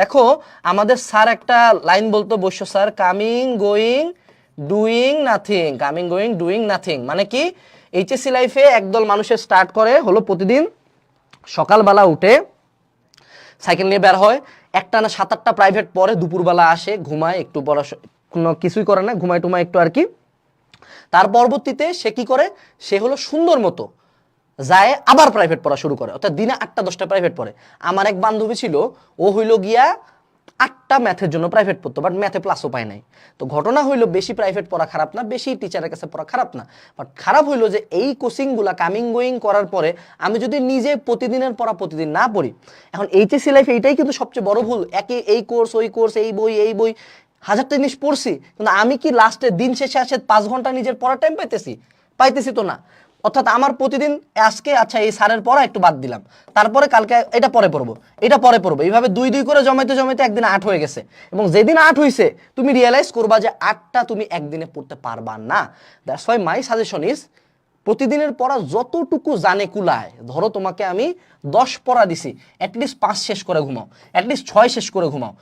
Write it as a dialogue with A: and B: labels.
A: দেখো, আমাদের স্যার একটা লাইন বলতো বৈশ্য sir coming going doing nothing coming going doing nothing মানে কি? এইচএসসি লাইফে একদল মানুষের স্টার্ট করে হলো প্রতিদিন সকালবেলা উঠে সাইকেল নিয়ে বের হয়, একটা না সাত আটটা প্রাইভেট পরে দুপুরবেলা আসে, ঘুমায়, একটু পড়াশোনা কিছুই করে না, ঘুমায় টুমায় একটু আর কি। তার পরবর্তীতে সে কি করে? সে হলো সুন্দর মতো যায় আবার প্রাইভেট পড়া শুরু করে। অর্থাৎ দিনে আটটা, দশটা প্রাইভেট পড়ে। আমার এক বান্ধবী ছিল, ও হইল গিয়া আটটা ম্যাথের জন্য প্রাইভেট পড়তো বাট ম্যাথে প্লাসও পায় নাই। তো ঘটনা হইল বেশি প্রাইভেট পড়া খারাপ না, বেশি টিচারের কাছে পড়া খারাপ না। বাট খারাপ হইল যে এই কোচিংগুলা কামিং গোয়িং করার পরে আমি যদি নিজে প্রতিদিনের পড়া প্রতিদিন না পড়ি, এখন এইচএসসি লাইফ এইটাই কিন্তু সবচেয়ে বড় ভুল। একই এই কোর্স ওই কোর্স এই বই এই বই, হাজারটা জিনিস পড়ছি, কিন্তু আমি কি লাস্টে দিন শেষে আসে পাঁচ ঘণ্টা নিজের পড়ার টাইম পাইতেছি? পাইতেছি তো না। অর্থাৎ আমার প্রতিদিন আজকে আচ্ছা এই সারের পড়া একটু বাদ দিলাম। তারপরে কালকে এটা পরে পড়ব, এটা পরে পড়ব। এইভাবে দুই দুই করে জমাইতে জমাইতে একদিন আট হয়ে গেছে। এবং যেদিন আট হইছে, তুমি রিয়েলাইজ করবা যে আটটা তুমি একদিনে পড়তে পারবা না। That's why my suggestion is প্রতিদিনের পড়া যতটুকু জানে কুলায়, ধরো তোমাকে আমি দশ পড়া দিছি অ্যাটলিস্ট পাঁচ শেষ করে ঘুমাও অ্যাটলিস্ট ছয় শেষ করে ঘুমাও।